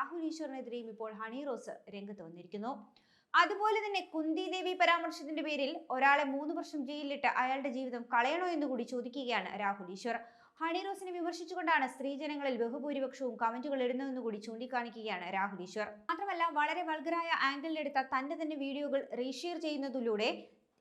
രാഹുൽ ഈശ്വറിനെതിരെയും ഇപ്പോൾ ഹണി റോസ് രംഗത്ത് വന്നിരിക്കുന്നു. അതുപോലെ തന്നെ കുന്തി ദേവി പരാമർശത്തിന്റെ പേരിൽ ഒരാളെ മൂന്ന് വർഷം ജയിലിലിട്ട് അയാളുടെ ജീവിതം കളയണോ എന്ന് കൂടി ചോദിക്കുകയാണ് രാഹുൽ ഈശ്വർ. ഹണി റോസിനെ വിമർശിച്ചുകൊണ്ടാണ് സ്ത്രീജനങ്ങളിൽ ബഹുഭൂരിപക്ഷവും കമന്റുകൾ ഇടുന്നതെന്ന് കൂടി ചൂണ്ടിക്കാണിക്കുകയാണ് രാഹുൽ ഈശ്വർ. മാത്രമല്ല വളരെ വൾഗറായ ആംഗിളിലെടുത്ത തന്റെ തന്നെ വീഡിയോകൾ റീഷെയർ ചെയ്യുന്നതിലൂടെ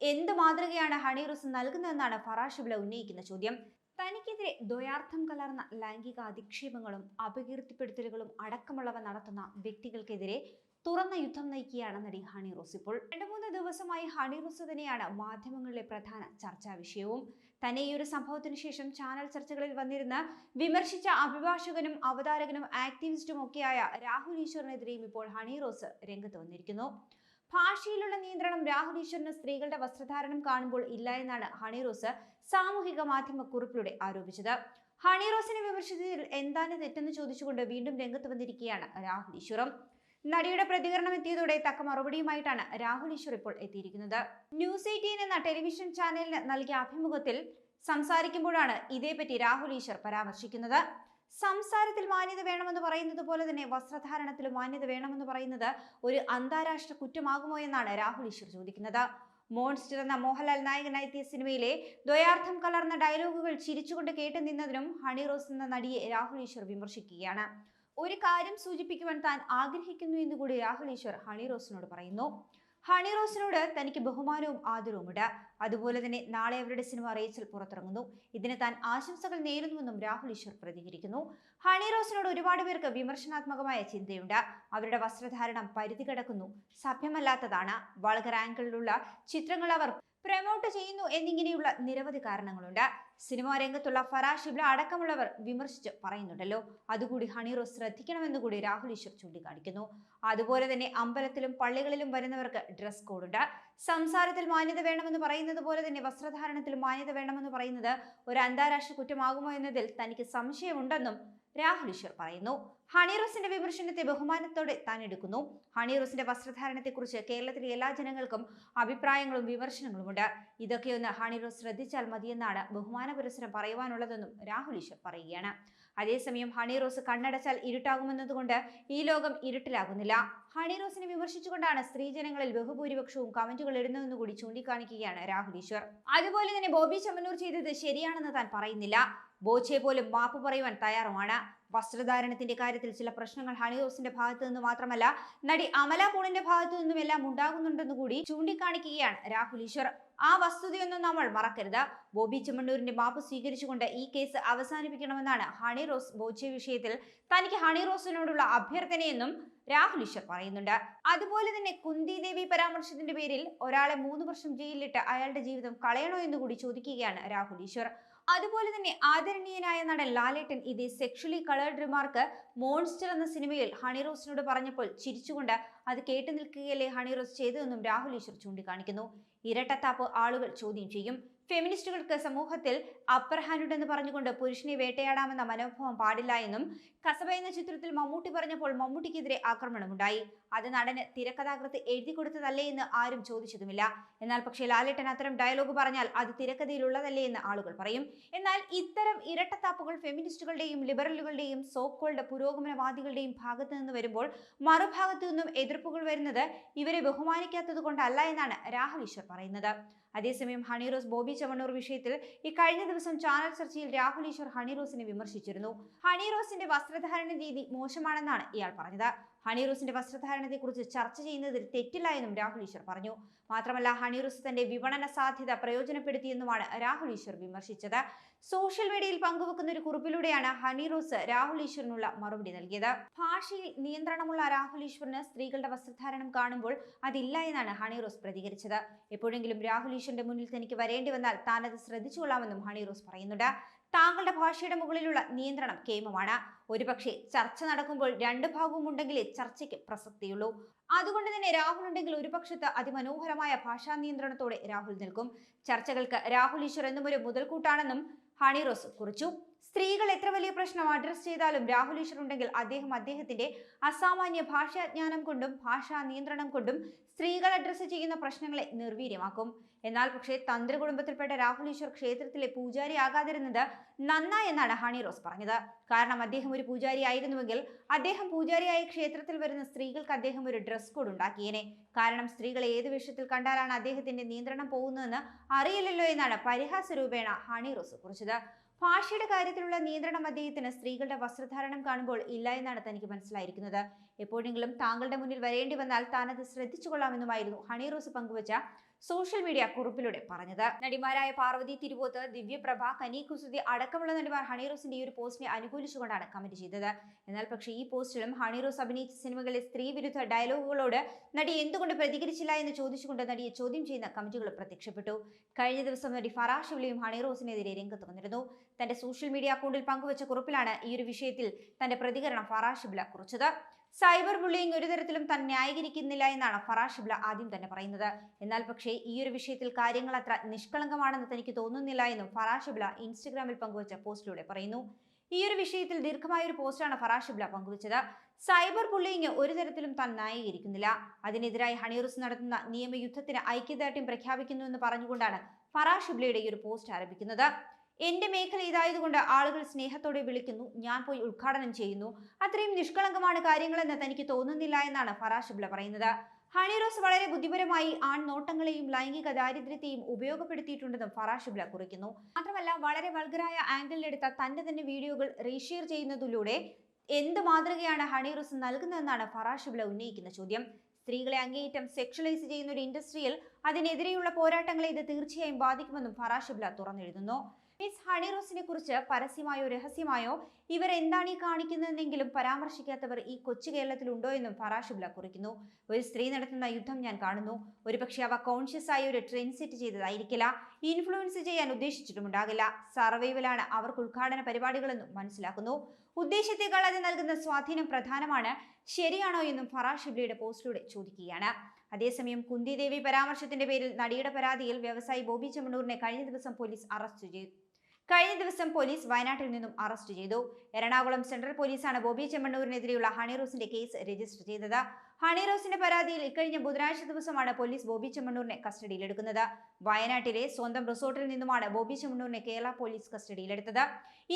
എന്ത് മാതൃകയാണ് ഹണി റോസ് നൽകുന്നതെന്നാണ് ഫറാഷിബ്ല ഉന്നയിക്കുന്ന ചോദ്യം. തനിക്കെതിരെ ദ്വയാർത്ഥം കലർന്ന ലൈംഗിക അധിക്ഷേപങ്ങളും അപകീർത്തിപ്പെടുത്തലുകളും അടക്കമുള്ളവ നടത്തുന്ന വ്യക്തികൾക്കെതിരെ തുറന്ന യുദ്ധം നയിക്കുകയാണ് നടി ഹണി റോസ്. ഇപ്പോൾ രണ്ടു മൂന്ന് ദിവസമായി ഹണി റോസ് തന്നെയാണ് മാധ്യമങ്ങളിലെ പ്രധാന ചർച്ചാ വിഷയവും. തന്നെ ഈ ഒരു സംഭവത്തിന് ശേഷം ചാനൽ ചർച്ചകളിൽ വന്നിരുന്ന വിമർശിച്ച അഭിഭാഷകനും അവതാരകനും ആക്ടിവിസ്റ്റും ഒക്കെയായ രാഹുൽ ഈശ്വറിനെതിരെയും ഇപ്പോൾ ഹണി റോസ് രംഗത്ത് വന്നിരിക്കുന്നു. ഭാഷയിലുള്ള നിയന്ത്രണം രാഹുൽ ഈശ്വറിന് സ്ത്രീകളുടെ വസ്ത്രധാരണം കാണുമ്പോൾ ഇല്ല എന്നാണ് ഹണി റോസ് സാമൂഹിക മാധ്യമ കുറിപ്പിലൂടെ ആരോപിച്ചത്. ഹണി റോസിനെ വിമർശിച്ചതിൽ എന്താണ് തെറ്റെന്ന് ചോദിച്ചുകൊണ്ട് വീണ്ടും രംഗത്ത് വന്നിരിക്കുകയാണ് രാഹുൽ ഈശ്വറും. നടിയുടെ പ്രതികരണം എത്തിയതോടെ തക്ക മറുപടിയുമായിട്ടാണ് രാഹുൽ ഈശ്വർ ഇപ്പോൾ എത്തിയിരിക്കുന്നത്. ന്യൂസ് എയ്റ്റീൻ എന്ന ടെലിവിഷൻ ചാനലിന് നൽകിയ അഭിമുഖത്തിൽ സംസാരിക്കുമ്പോഴാണ് ഇതേപ്പറ്റി രാഹുൽ ഈശ്വർ പരാമർശിക്കുന്നത്. സംസാരത്തിൽ മാന്യത വേണമെന്ന് പറയുന്നത് പോലെ തന്നെ വസ്ത്രധാരണത്തിൽ മാന്യത വേണമെന്ന് പറയുന്നത് ഒരു അന്താരാഷ്ട്ര കുറ്റമാകുമോ എന്നാണ് രാഹുൽ ഈശ്വർ ചോദിക്കുന്നത്. മോൺസ്റ്റർ എന്ന മോഹൻലാൽ നായകനായെത്തിയ സിനിമയിലെ ദ്വയാർത്ഥം കലർന്ന ഡയലോഗുകൾ ചിരിച്ചുകൊണ്ട് കേട്ടു നിന്നതിനും ഹണി റോസ് എന്ന നടിയെ രാഹുൽ ഈശ്വർ വിമർശിക്കുകയാണ്. ഒരു കാര്യം സൂചിപ്പിക്കുവാൻ താൻ ആഗ്രഹിക്കുന്നു എന്നുകൂടി രാഹുൽ ഈശ്വർ ഹണി റോസിനോട് പറയുന്നു. ഹണി റോസിനോട് തനിക്ക് ബഹുമാനവും ആദരവുമുണ്ട്. അതുപോലെ തന്നെ നാളെ അവരുടെ സിനിമ റേച്ചൽ പുറത്തിറങ്ങുന്നു. ഇതിന് താൻ ആശംസകൾ നേരുന്നുവെന്നും രാഹുൽ ഈശ്വർ പ്രതികരിക്കുന്നു. ഹണി റോസിനോട് ഒരുപാട് പേർക്ക് വിമർശനാത്മകമായ ചിന്തയുണ്ട്. അവരുടെ വസ്ത്രധാരണം പരിധി കിടക്കുന്നു. സഭ്യമല്ലാത്തതാണ്. വളകർ ആംഗിളിലുള്ള ചിത്രങ്ങൾ അവർ പ്രമോട്ട് ചെയ്യുന്നു എന്നിങ്ങനെയുള്ള നിരവധി കാരണങ്ങളുണ്ട്. സിനിമാ രംഗത്തുള്ള ഫറാഷിബ്ല അടക്കമുള്ളവർ വിമർശിച്ച് പറയുന്നുണ്ടല്ലോ. അതുകൂടി ഹണീറോ ശ്രദ്ധിക്കണമെന്ന് കൂടി രാഹുൽ ഈശ്വർ ചൂണ്ടിക്കാണിക്കുന്നു. അതുപോലെ തന്നെ അമ്പലത്തിലും പള്ളികളിലും വരുന്നവർക്ക് ഡ്രസ് കോഡുണ്ട് സംസാരത്തിൽ മാന്യത വേണമെന്ന് പറയുന്നത് പോലെ തന്നെ വസ്ത്രധാരണത്തിൽ മാന്യത വേണമെന്ന് പറയുന്നത് ഒരു അന്താരാഷ്ട്ര കുറ്റമാകുമോ എന്നതിൽ തനിക്ക് സംശയമുണ്ടെന്നും രാഹുൽ ഈശ്വർ പറയുന്നു. ഹണിറോസിന്റെ വിമർശനത്തെ ബഹുമാനത്തോടെ താൻ എടുക്കുന്നു. ഹണിറോസിന്റെ വസ്ത്രധാരണത്തെക്കുറിച്ച് കേരളത്തിലെ എല്ലാ ജനങ്ങൾക്കും അഭിപ്രായങ്ങളും വിമർശനങ്ങളുമുണ്ട് ഇതൊക്കെയൊന്ന് ഹണി റോസ് ശ്രദ്ധിച്ചാൽ മതിയെന്നാണ് ബഹുമാന പുരസ്സരം പറയുവാനുള്ളതെന്നും രാഹുൽ ഈശ്വർ പറയുകയാണ്. അതേസമയം ഹണിറോസ് കണ്ണടച്ചാൽ ഇരുട്ടാകുമെന്നതുകൊണ്ട് ഈ ലോകം ഇരുട്ടിലാകുന്നില്ല. ഹണിറോസിനെ വിമർശിച്ചുകൊണ്ടാണ് സ്ത്രീജനങ്ങളിൽ ബഹുഭൂരിപക്ഷവും കമന്റുകൾ ഇടുന്നതെന്ന് കൂടി ചൂണ്ടിക്കാണിക്കുകയാണ് രാഹുൽ ഈശ്വർ. അതുപോലെ തന്നെ ബോബി ചമ്മന്നൂർ ചെയ്തത് ശരിയാണെന്ന് താൻ പറയുന്നില്ല. ബോച്ചെ പോലും മാപ്പ് പറയുവാൻ തയ്യാറുമാണ്. വസ്ത്രധാരണത്തിന്റെ കാര്യത്തിൽ ചില പ്രശ്നങ്ങൾ ഹണി റോസിന്റെ ഭാഗത്തു നിന്ന് മാത്രമല്ല നടി അമല പോളിന്റെ ഭാഗത്തു നിന്നും എല്ലാം ഉണ്ടാകുന്നുണ്ടെന്ന് കൂടി ചൂണ്ടിക്കാണിക്കുകയാണ് രാഹുൽ ഈശ്വർ. ആ വസ്തുതയൊന്നും നമ്മൾ മറക്കരുത്. ബോബി ചെമ്മണ്ണൂരിന്റെ മാപ്പ് സ്വീകരിച്ചുകൊണ്ട് ഈ കേസ് അവസാനിപ്പിക്കണമെന്നാണ് ഹണി റോസ് ബോച്ചെ വിഷയത്തിൽ തനിക്ക് ഹണി റോസിനോടുള്ള അഭ്യർത്ഥനയെന്നും രാഹുൽ ഈശ്വർ പറയുന്നുണ്ട്. അതുപോലെ തന്നെ കുന്തി ദേവി പരാമർശത്തിന്റെ പേരിൽ ഒരാളെ മൂന്ന് വർഷം ജയിലിലിട്ട് അയാളുടെ ജീവിതം കളയണോ എന്ന് കൂടി ചോദിക്കുകയാണ് രാഹുൽ ഈശ്വർ. അതുപോലെ തന്നെ ആദരണീയനായ നടൻ ലാലേട്ടൻ ഇതേ സെക്ഷലി കളേർഡ് റിമാർക്ക് മോൺസ്റ്റർ എന്ന സിനിമയിൽ ഹണി റോസിനോട് പറഞ്ഞപ്പോൾ ചിരിച്ചുകൊണ്ട് അത് കേട്ടു നിൽക്കുകയല്ലേ ഹണി റോസ് ചെയ്തതെന്നും രാഹുൽ ഈശ്വർ ചൂണ്ടിക്കാണിക്കുന്നു. ഇരട്ടത്താപ്പ് ആളുകൾ ചോദ്യം ചെയ്യും. ഫെമിനിസ്റ്റുകൾക്ക് സമൂഹത്തിൽ അപ്പർ ഹാൻഡ് എന്ന് പറഞ്ഞുകൊണ്ട് പുരുഷനെ വേട്ടയാടാമെന്ന മനോഭാവം പാടില്ല എന്നും കസബ എന്ന ചിത്രത്തിൽ മമ്മൂട്ടി പറഞ്ഞപ്പോൾ മമ്മൂട്ടിക്കെതിരെ ആക്രമണമുണ്ടായി. അത് നടന് തിരക്കഥാകൃത്ത് എഴുതി കൊടുത്തതല്ലേ എന്ന് ആരും ചോദിച്ചതുമില്ല. എന്നാൽ പക്ഷേ ലാലേട്ടൻ അത്തരം ഡയലോഗ് പറഞ്ഞാൽ അത് തിരക്കഥയിലുള്ളതല്ലേ എന്ന് ആളുകൾ പറയും. എന്നാൽ ഇത്തരം ഇരട്ടത്താപ്പുകൾ ഫെമിനിസ്റ്റുകളുടെയും ലിബറലുകളുടെയും സോക്കോൾഡ് പുരോഗമനവാദികളുടെയും ഭാഗത്തു നിന്ന് വരുമ്പോൾ മറുഭാഗത്തു നിന്നും എതിർപ്പുകൾ വരുന്നത് ഇവരെ ബഹുമാനിക്കാത്തത് കൊണ്ടല്ല എന്നാണ് രാഹുൽ ഈശ്വർ പറയുന്നത്. അതേസമയം ഹണിറോസ് ബോബി ചവണ്ണൂർ വിഷയത്തിൽ ഈ കഴിഞ്ഞ ദിവസം ചാനൽ ചർച്ചയിൽ രാഹുൽ ഈശ്വർ ഹണിറോസിനെ വിമർശിച്ചിരുന്നു. ഹണിറോസിന്റെ വസ്ത്രധാരണ രീതി മോശമാണെന്നാണ് ഇയാൾ പറഞ്ഞത്. ഹണിറോസിന്റെ വസ്ത്രധാരണത്തെക്കുറിച്ച് ചർച്ച ചെയ്യുന്നതിൽ തെറ്റില്ല എന്നും രാഹുൽ ഈശ്വർ പറഞ്ഞു. മാത്രമല്ല ഹണിറൂസ് തന്റെ വിപണന സാധ്യത പ്രയോജനപ്പെടുത്തിയെന്നുമാണ് രാഹുൽ ഈശ്വർ വിമർശിച്ചത്. സോഷ്യൽ മീഡിയയിൽ പങ്കുവെക്കുന്ന ഒരു കുറിപ്പിലൂടെയാണ് ഹണിറൂസ് രാഹുൽ ഈശ്വറിനുള്ള മറുപടി നൽകിയത്. ഭാഷയിൽ നിയന്ത്രണമുള്ള രാഹുൽ ഈശ്വറിന് സ്ത്രീകളുടെ വസ്ത്രധാരണം കാണുമ്പോൾ അതില്ല എന്നാണ് ഹണിറോസ് പ്രതികരിച്ചത്. എപ്പോഴെങ്കിലും രാഹുൽ ഈശ്വറിന്റെ മുന്നിൽ തനിക്ക് വരേണ്ടി വന്നാൽ താനത് ശ്രദ്ധിച്ചുകൊള്ളാമെന്നും ഹണിറോസ് പറയുന്നുണ്ട്. താങ്കളുടെ ഭാഷയുടെ മുകളിലുള്ള നിയന്ത്രണം കേമമാണ്. ഒരുപക്ഷെ ചർച്ച നടക്കുമ്പോൾ രണ്ട് ഭാഗവും ഉണ്ടെങ്കിലേ ചർച്ചയ്ക്ക് പ്രസക്തിയുള്ളൂ. അതുകൊണ്ട് തന്നെ രാഹുൽ ഉണ്ടെങ്കിൽ ഒരു പക്ഷത്ത് അതിമനോഹരമായ ഭാഷാ നിയന്ത്രണത്തോടെ രാഹുൽ നിൽക്കും. ചർച്ചകൾക്ക് രാഹുൽ ഈശ്വർ എന്നും ഒരു മുതൽക്കൂട്ടാണെന്നും ഹണിറോസ് കുറിച്ചു. സ്ത്രീകൾ എത്ര വലിയ പ്രശ്നം അഡ്രസ് ചെയ്താലും രാഹുൽ ഈശ്വർ ഉണ്ടെങ്കിൽ അദ്ദേഹം അദ്ദേഹത്തിന്റെ അസാമാന്യ ഭാഷാജ്ഞാനം കൊണ്ടും ഭാഷാ നിയന്ത്രണം കൊണ്ടും സ്ത്രീകൾ അഡ്രസ്സ് ചെയ്യുന്ന പ്രശ്നങ്ങളെ നിർവീര്യമാക്കും. എന്നാൽ പക്ഷേ തന്ത്രി കുടുംബത്തിൽപ്പെട്ട രാഹുൽ ഈശ്വർ ക്ഷേത്രത്തിലെ പൂജാരി ആകാതിരുന്നത് നന്നായെന്നാണ് ഹണി റോസ് പറഞ്ഞത്. കാരണം അദ്ദേഹം ഒരു പൂജാരി ആയിരുന്നുവെങ്കിൽ അദ്ദേഹം പൂജാരിയായ ക്ഷേത്രത്തിൽ വരുന്ന സ്ത്രീകൾക്ക് അദ്ദേഹം ഒരു ഡ്രസ് കോഡ് ഉണ്ടാക്കിയേനെ. കാരണം സ്ത്രീകൾ ഏത് വിഷയത്തിൽ കണ്ടാലാണ് അദ്ദേഹത്തിന്റെ നിയന്ത്രണം പോകുന്നതെന്ന് അറിയില്ലല്ലോ എന്നാണ് പരിഹാസ രൂപേണ ഹണി റോസ് കുറിച്ചത്. ഭാഷയുടെ കാര്യത്തിലുള്ള നിയന്ത്രണം അദ്ദേഹത്തിന് സ്ത്രീകളുടെ വസ്ത്രധാരണം കാണുമ്പോൾ ഇല്ല എന്നാണ് തനിക്ക് മനസ്സിലായിരിക്കുന്നത്. എപ്പോഴെങ്കിലും താങ്കളുടെ മുന്നിൽ വരേണ്ടി വന്നാൽ താൻ ശ്രദ്ധിച്ചുകൊള്ളാമെന്നുമായിരുന്നു ശ്രദ്ധിച്ചു കൊള്ളാമെന്നുമായിരുന്നു ഹണി റോസ് പങ്കുവച്ച സോഷ്യൽ മീഡിയ കുറിപ്പിലൂടെ പറഞ്ഞത്. നടിമാരായ പാർവതി തിരുവോത്ത് ദിവ്യപ്രഭ കനി കുസുതി അടക്കമുള്ള നടിമാർ ഹണി റോസിന്റെ ഈ ഒരു പോസ്റ്റിനെ അനുകൂലിച്ചുകൊണ്ടാണ് കമന്റ് ചെയ്തത്. എന്നാൽ പക്ഷേ ഈ പോസ്റ്റിലും ഹണി റോസ് അഭിനയിച്ച സിനിമകളിലെ സ്ത്രീ വിരുദ്ധ ഡയലോഗുകളോട് നടി എന്തുകൊണ്ട് പ്രതികരിച്ചില്ല എന്ന് ചോദിച്ചുകൊണ്ട് നടിയെ ചോദ്യം ചെയ്യുന്ന കമന്റുകൾ പ്രത്യക്ഷപ്പെട്ടു. കഴിഞ്ഞ ദിവസം നടി ഫറാ ഷിവ്ലിയും ഹണി റോസിനെതിരെ രംഗത്ത് വന്നിരുന്നു. തന്റെ സോഷ്യൽ മീഡിയ അക്കൗണ്ടിൽ പങ്കുവച്ച കുറിപ്പിലാണ് ഈ ഒരു വിഷയത്തിൽ തന്റെ പ്രതികരണം ഫറാ ഷിബ്ല കുറിച്ചത്. സൈബർ ബുള്ളിയിങ് ഒരു തരത്തിലും താൻ ന്യായീകരിക്കുന്നില്ല എന്നാണ് ഫറാഷ് ഷിബ്ല ആദ്യം തന്നെ പറയുന്നത്. എന്നാൽ പക്ഷേ ഈ ഒരു വിഷയത്തിൽ കാര്യങ്ങൾ അത്ര നിഷ്കളങ്കമാണെന്ന് തനിക്ക് തോന്നുന്നില്ല എന്നും ഫറാഷ് ഷിബ്ല ഇൻസ്റ്റഗ്രാമിൽ പങ്കുവച്ച പോസ്റ്റിലൂടെ പറയുന്നു. ഈ ഒരു വിഷയത്തിൽ ദീർഘമായ ഒരു പോസ്റ്റാണ് ഫറാഷ് ഷിബ്ല പങ്കുവച്ചത്. സൈബർ ബുള്ളിയിങ് ഒരു തരത്തിലും താൻ ന്യായീകരിക്കുന്നില്ല. അതിനെതിരായി ഹണിയറുസ് നടത്തുന്ന നിയമയുദ്ധത്തിന് ഐക്യദാർഢ്യം പ്രഖ്യാപിക്കുന്നു എന്ന് പറഞ്ഞുകൊണ്ടാണ് ഫറാഷ് ഷിബ്ലയുടെ ഈ ഒരു പോസ്റ്റ് ആരംഭിക്കുന്നത്. എന്റെ മേഖല ഇതായതുകൊണ്ട് ആളുകൾ സ്നേഹത്തോടെ വിളിക്കുന്നു. ഞാൻ പോയി ഉദ്ഘാടനം ചെയ്യുന്നു. അത്രയും നിഷ്കളങ്കമാണ് കാര്യങ്ങളെന്ന് തനിക്ക് തോന്നുന്നില്ല എന്നാണ് ഫറാ ഷിബ്ല പറയുന്നത്. ഹണിറോസ് വളരെ ബുദ്ധിപരമായി ആൺ നോട്ടങ്ങളെയും ലൈംഗിക ദാരിദ്ര്യത്തെയും ഉപയോഗപ്പെടുത്തിയിട്ടുണ്ടെന്നും ഫറാ ഷിബ്ല കുറിക്കുന്നു. മാത്രമല്ല വളരെ വൾഗറായ ആംഗിളിലെടുത്ത തന്റെ തന്നെ വീഡിയോകൾ റീഷെയർ ചെയ്യുന്നതിലൂടെ എന്ത് മാതൃകയാണ് ഹണിറോസ് നൽകുന്നതെന്നാണ് ഫറാ ഷിബ്ല ഉന്നയിക്കുന്ന ചോദ്യം. സ്ത്രീകളെ അങ്ങേയറ്റം സെക്ഷലൈസ് ചെയ്യുന്ന ഒരു ഇൻഡസ്ട്രിയിൽ അതിനെതിരെയുള്ള പോരാട്ടങ്ങളെ ഇത് തീർച്ചയായും ബാധിക്കുമെന്നും ഫറാ ഷിബ്ല തുറന്നെഴുതുന്നു. മിസ് ഹണി റോസിനെ കുറിച്ച് പരസ്യമായോ രഹസ്യമായോ ഇവർ എന്താണ് ഈ കാണിക്കുന്നതെന്നെങ്കിലും പരാമർശിക്കാത്തവർ ഈ കൊച്ചു കേരളത്തിലുണ്ടോ എന്നും ഫറാഷിബ്ല കുറിക്കുന്നു. ഒരു സ്ത്രീ നടത്തുന്ന യുദ്ധം ഞാൻ കാണുന്നു. ഒരുപക്ഷെ അവ കോൺഷ്യസ് ആയി ഒരു ട്രെൻഡ് സെറ്റ് ചെയ്തതായിരിക്കില്ല. ഇൻഫ്ലുവൻസ് ചെയ്യാൻ ഉദ്ദേശിച്ചിട്ടുമുണ്ടാകില്ല. സർവൈവലാണ് അവർക്ക് ഉദ്ഘാടന പരിപാടികളെന്നും മനസ്സിലാക്കുന്നു. ഉദ്ദേശത്തെക്കാൾ അത് നൽകുന്ന സ്വാധീനം പ്രധാനമാണ്. ശരിയാണോ എന്നും ഫറാഷിബ്ലിയുടെ പോസ്റ്റിലൂടെ ചോദിക്കുകയാണ്. അതേസമയം കുന്തിദേവി പരാമർശത്തിന്റെ പേരിൽ നടിയുടെ പരാതിയിൽ വ്യവസായി ബോബി ചെമ്മണൂറിനെ കഴിഞ്ഞ ദിവസം പോലീസ് അറസ്റ്റ് ചെയ്തു. കഴിഞ്ഞ ദിവസം പോലീസ് വയനാട്ടിൽ നിന്നും അറസ്റ്റ് ചെയ്തു. എറണാകുളം സെൻട്രൽ പോലീസാണ് ബോബി ചെമ്മണ്ണൂരിനെതിരെയുള്ള ഹണിറോസിന്റെ കേസ് രജിസ്റ്റർ ചെയ്തത്. ഹണിറോസിന്റെ പരാതിയിൽ ഇക്കഴിഞ്ഞ ബുധനാഴ്ച ദിവസമാണ് പോലീസ് ബോബി ചെമ്മണ്ണൂരിനെ കസ്റ്റഡിയിലെടുക്കുന്നത്. വയനാട്ടിലെ സ്വന്തം റിസോർട്ടിൽ നിന്നുമാണ് ബോബി ചെമ്മണ്ണൂരിനെ കേരള പോലീസ് കസ്റ്റഡിയിലെടുത്തത്.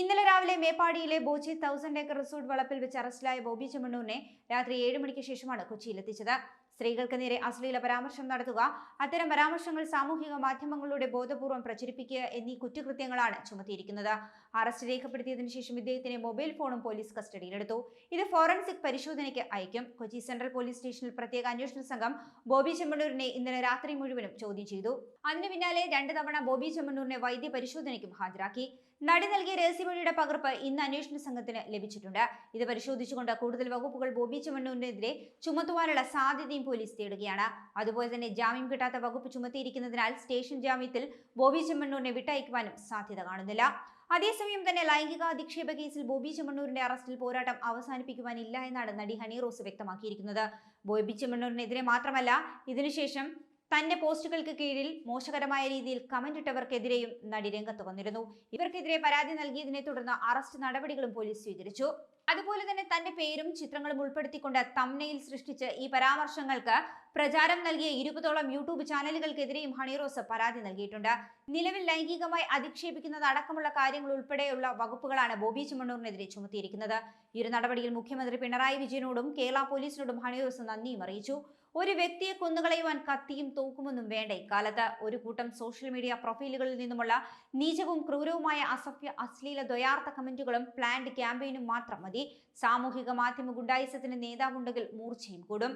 ഇന്നലെ രാവിലെ മേപ്പാടിയിലെ ബോച്ചി തൗസൻഡ് ഏക്കർ റിസോർട്ട് വളപ്പിൽ വെച്ച് അറസ്റ്റിലായ ബോബി ചെമ്മണ്ണൂരിനെ രാത്രി ഏഴ് മണിക്ക് ശേഷമാണ് കൊച്ചിയിലെത്തിച്ചത്. സ്ത്രീകൾക്ക് നേരെ അശ്ലീല പരാമർശം നടത്തുക. അത്തരം പരാമർശങ്ങൾ സാമൂഹിക മാധ്യമങ്ങളിലൂടെ ബോധപൂർവം പ്രചരിപ്പിക്കുക എന്നീ കുറ്റകൃത്യങ്ങളാണ് ചുമത്തിയിരിക്കുന്നത്. അറസ്റ്റ് രേഖപ്പെടുത്തിയതിനു ശേഷം ഇദ്ദേഹത്തിന്റെ മൊബൈൽ ഫോണും പോലീസ് കസ്റ്റഡിയിലെടുത്തു. ഇത് ഫോറൻസിക് പരിശോധനയ്ക്ക് അയക്കും. കൊച്ചി സെൻട്രൽ പോലീസ് സ്റ്റേഷനിൽ പ്രത്യേക അന്വേഷണ സംഘം ബോബി ചെമ്മണ്ണൂരിനെ ഇന്നലെ രാത്രി മുഴുവനും ചോദ്യം ചെയ്തു. അതിനു പിന്നാലെ രണ്ട് തവണ ബോബി ചെമ്മണ്ണൂരിനെ വൈദ്യ പരിശോധനയ്ക്കും ഹാജരാക്കി. നടി നൽകിയ രഹസ്യമൊഴിയുടെ പകർപ്പ് ഇന്ന് അന്വേഷണ സംഘത്തിന് ലഭിച്ചിട്ടുണ്ട്. ഇത് പരിശോധിച്ചുകൊണ്ട് കൂടുതൽ വകുപ്പുകൾ ബോബി ചുമണ്ണൂരിനെതിരെ ചുമത്തുവാനുള്ള സാധ്യതയും പോലീസ് തേടുകയാണ്. അതുപോലെ തന്നെ ജാമ്യം കിട്ടാത്ത വകുപ്പ് ചുമത്തിയിരിക്കുന്നതിനാൽ സ്റ്റേഷൻ ജാമ്യത്തിൽ ബോബി ചെമ്മണ്ണൂരിനെ വിട്ടയക്കുവാനും സാധ്യത കാണുന്നില്ല. അതേസമയം തന്നെ ലൈംഗിക അധിക്ഷേപ കേസിൽ ബോബി ചെമ്മണ്ണൂരിന്റെ അറസ്റ്റിൽ പോരാട്ടം അവസാനിപ്പിക്കുവാനില്ല എന്നാണ് നടി ഹണി റോസ് വ്യക്തമാക്കിയിരിക്കുന്നത്. ബോബി ചെമ്മണ്ണൂരിനെതിരെ മാത്രമല്ല ഇതിനുശേഷം തന്റെ പോസ്റ്റുകൾക്ക് കീഴിൽ മോശകരമായ രീതിയിൽ കമന്റ് ഇട്ടവർക്കെതിരെയും നടി രംഗത്ത് വന്നിരുന്നു. ഇവർക്കെതിരെ പരാതി നൽകിയതിനെ തുടർന്ന് അറസ്റ്റ് നടപടികളും പോലീസ് സ്വീകരിച്ചു. അതുപോലെ തന്നെ തന്റെ പേരും ചിത്രങ്ങളും ഉൾപ്പെടുത്തിക്കൊണ്ട് തമ്മനയിൽ സൃഷ്ടിച്ച് ഈ പരാമർശങ്ങൾക്ക് പ്രചാരം നൽകിയ ഇരുപതോളം യൂട്യൂബ് ചാനലുകൾക്കെതിരെയും ഹണിറോസ് പരാതി നൽകിയിട്ടുണ്ട്. നിലവിൽ ലൈംഗികമായി അധിക്ഷേപിക്കുന്നത് അടക്കമുള്ള കാര്യങ്ങൾ ഉൾപ്പെടെയുള്ള വകുപ്പുകളാണ് ബോബി ചുമണ്ണൂറിനെതിരെ ചുമത്തിയിരിക്കുന്നത്. ഒരു നടപടിയിൽ മുഖ്യമന്ത്രി പിണറായി വിജയനോടും കേരള പോലീസിനോടും ഹണിറോസ് നന്ദിയും അറിയിച്ചു. ഒരു വ്യക്തിയെ കൊന്നുകളയുവാൻ കത്തിയും തോക്കുമൊന്നും വേണ്ട? ഇക്കാലത്ത് ഒരു കൂട്ടം സോഷ്യൽ മീഡിയ പ്രൊഫൈലുകളിൽ നിന്നുമുള്ള നീചവും ക്രൂരവുമായ അസഭ്യ അശ്ലീല ദ്വയാർത്ഥ കമന്റുകളും പ്ലാൻഡ് ക്യാമ്പയിനും മാത്രം മതി. സാമൂഹിക മാധ്യമ ഗുണ്ടായിസത്തിന് നേതാവുണ്ടെങ്കിൽ മൂർച്ചയും കൂടും.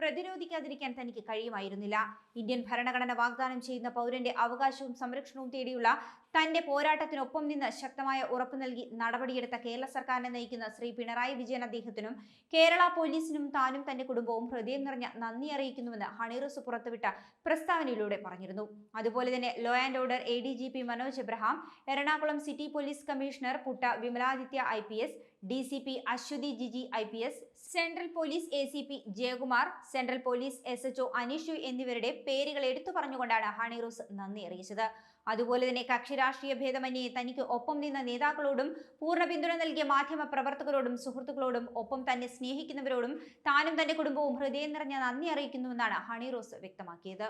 പ്രതിരോധിക്കാതിരിക്കാൻ തനിക്ക് കഴിയുമായിരുന്നില്ല. ഇന്ത്യൻ ഭരണഘടന വാഗ്ദാനം ചെയ്യുന്ന പൗരന്റെ അവകാശവും സംരക്ഷണവും തേടിയുള്ള തന്റെ പോരാട്ടത്തിനൊപ്പം നിന്ന് ശക്തമായ ഉറപ്പ് നൽകി നടപടിയെടുത്ത കേരള സർക്കാരിനെ നയിക്കുന്ന ശ്രീ പിണറായി വിജയൻ അദ്ദേഹത്തിനും കേരള പോലീസിനും താനും തന്റെ കുടുംബവും ഹൃദയം നിറഞ്ഞ നന്ദി അറിയിക്കുന്നുവെന്ന് ഹണിറസ് പുറത്തുവിട്ട പ്രസ്താവനയിലൂടെ പറഞ്ഞിരുന്നു. അതുപോലെ തന്നെ law and order A D G P Manoj Abraham Ernakulam city police commissioner Putta Vimaladitya I P S D C P Aswathy Jiji I P S central police A C P Jayakumar central police S H O Aneesh എന്നിവരുടെ പേരുകൾ എടുത്തു പറഞ്ഞുകൊണ്ടാണ് ഹണിറൂസ് നന്ദി അറിയിച്ചത്. അതുപോലെ തന്നെ കക്ഷി രാഷ്ട്രീയ ഭേദമന്യേ തനിക്ക് ഒപ്പം നിന്ന നേതാക്കളോടും പൂർണ പിന്തുണ നൽകിയ മാധ്യമ പ്രവർത്തകരോടും സുഹൃത്തുക്കളോടും ഒപ്പം തന്നെ സ്നേഹിക്കുന്നവരോടും താനും തന്റെ കുടുംബവും ഹൃദയം നിറഞ്ഞ നന്ദി അറിയിക്കുന്നുവെന്നാണ് ഹണി റോസ് വ്യക്തമാക്കിയത്.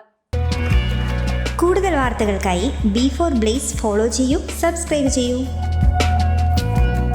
കൂടുതൽ വാർത്തകൾക്കായി ബി ഫോർ ബ്ലേസ് ഫോളോ ചെയ്യൂ സബ്സ്ക്രൈബ് ചെയ്യൂ.